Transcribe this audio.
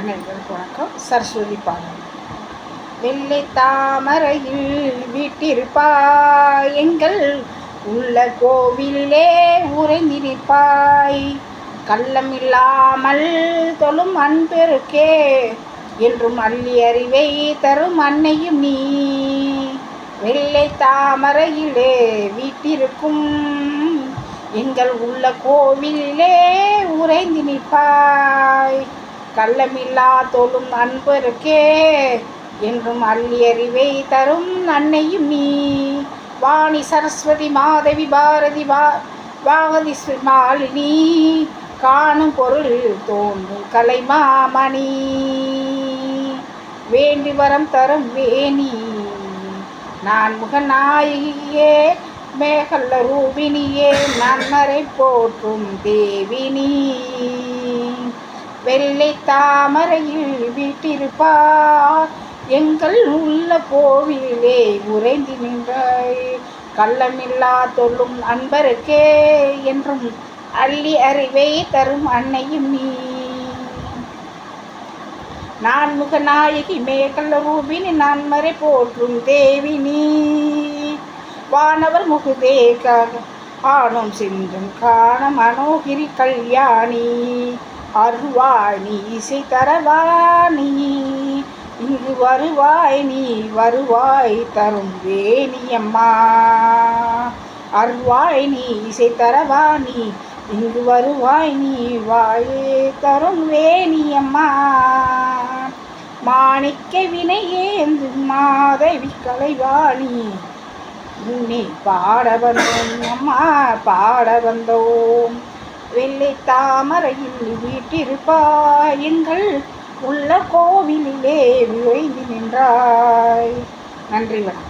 அனைவருக்கும் வணக்கம். சரஸ்வதி பாடல். வெள்ளை தாமரையில் வீட்டிருப்பாய். எங்கள் உள்ள கோவிலே உறைந்திருப்பாய். கள்ளம் இல்லாமல் தொழும் அன்பெருக்கே. என்றும் அள்ளி அறிவை தரும் அன்னையும் நீ. வெள்ளை தாமரையிலே வீட்டிருக்கும் எங்கள் உள்ள கோவிலிலே உறைந்து நிற்பாய் கள்ளமில்லா தோலும் அன்பருக்கே என்றும் அள்ளி தரும் அன்னையும் நீ. வாணி சரஸ்வதி மாதவி பாரதி வா பாகதி மாலினி காணும் பொருள் தோன்றும் கலைமாமணி. வேண்டி வரம் தரும் வேணி. நான் முகநாயகியே மேகல்ல ரூபினியே நன்மறை போற்றும் தேவினி. வெள்ளை தாமரையில் வீட்டிருப்பார். எங்கள் உள்ள கோவிலே உறைந்து நின்றாய். கள்ளமில்லா தொல்லும் அன்பருக்கே என்றும் அள்ளி அறிவை தரும் அன்னையும் நீ. நான் முகநாயகி மேகல்ல ரூபினி நான் மறை போற்றும் தேவி நீ. வானவர் முகுதே ஆணும் சென்றும் காண மனோகிரி கல்யாணி. அருவாய் நீ இசை தரவாணி இங்கு வருவாய் நீ வருவாய் தரும் வேணியம்மா. அருவாய் நீ இசை தரவாணி இங்கு வருவாய் நீ வாயே தரும் வேணியம்மா. மாணிக்க வினையேந்து மாதவி கலைவாணி. உன்னை பாட வந்தோம் அம்மா பாட வந்தோம். வெள்ளை தாமரையில் வீட்டிருப்பாய் எங்கள் உள்ள கோவிலிலே விரைந்து நின்றாய். நன்றி வணக்கம்.